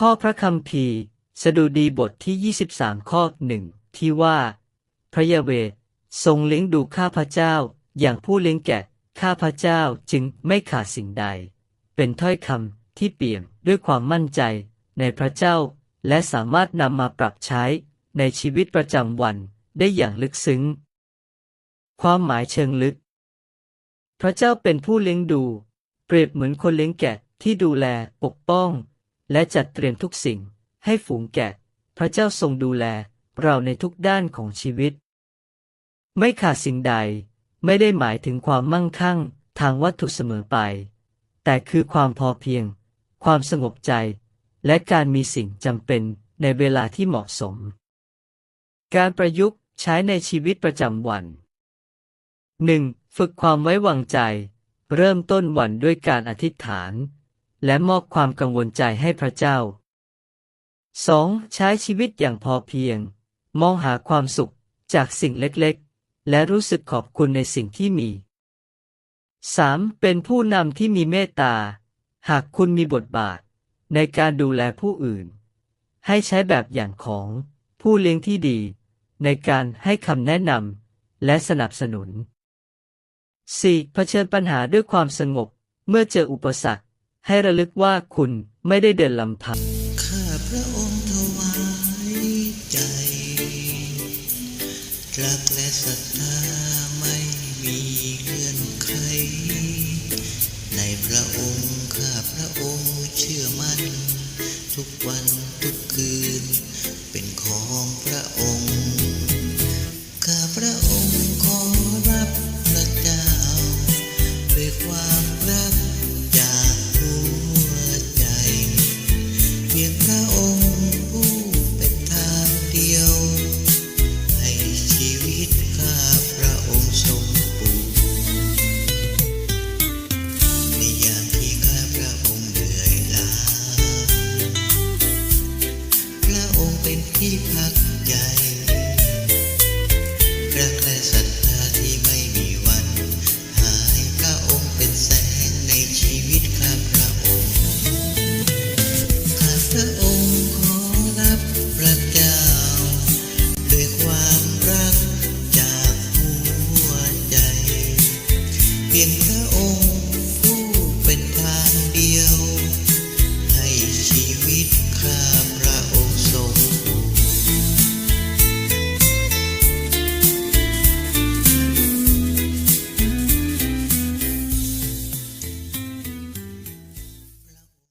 ข้อพระคัมภีร์สดุดีบทที่ 23 ข้อหนึ่งที่ว่า พระยาเวทรงเลี้ยงดูข้าพเจ้า อย่างผู้เลี้ยงแกะข้าพเจ้าจึงไม่ขาดสิ่งใด เป็นถ้อยคำที่เปี่ยมด้วยความมั่นใจในพระเจ้า และสามารถนำมาปรับใช้ในชีวิตประจำวันได้อย่างลึกซึ้ง ความหมายเชิงลึก พระเจ้าเป็นผู้เลี้ยงดู เปรียบเหมือนคนเลี้ยงแกะที่ดูแลปกป้อง และจัดเตรียมทุกสิ่งให้ฝูงแกะ พระเจ้าทรงดูแลเราในทุกด้านของชีวิต ไม่ขาดสิ่งใดไม่ได้หมายถึงความมั่งคั่งทางวัตถุเสมอไป แต่คือความพอเพียง ความสงบใจ และการมีสิ่งจำเป็นในเวลาที่เหมาะสม การประยุกต์ใช้ในชีวิตประจำวัน 1. ฝึกความไว้วางใจ เริ่มต้นวันด้วยการอธิษฐาน และมอบความกังวลใจให้พระเจ้า 2. ใช้ชีวิตอย่างพอเพียง มองหาความสุขจากสิ่งเล็กๆ และรู้สึกขอบคุณในสิ่งที่มี 3. เป็นผู้นำที่มีเมตตา หากคุณมีบทบาท ในการดูแลผู้อื่น ให้ใช้แบบอย่างของผู้เลี้ยงที่ดี ในการให้คำแนะนำและสนับสนุน 4. เผชิญปัญหาด้วยความสงบ เมื่อเจออุปสรรค ให้ระลึกว่าคุณไม่ได้เดินลำพัง ข้าพระองค์ถวายใจ รักและศรัทธาไม่มีเลื่อนไขในพระ ดียว ให้ชีวิตข้าพระองค์สมบูรณ์ในยามที่ข้าพระองค์เหนื่อยล้า พระองค์เป็นที่พักใจ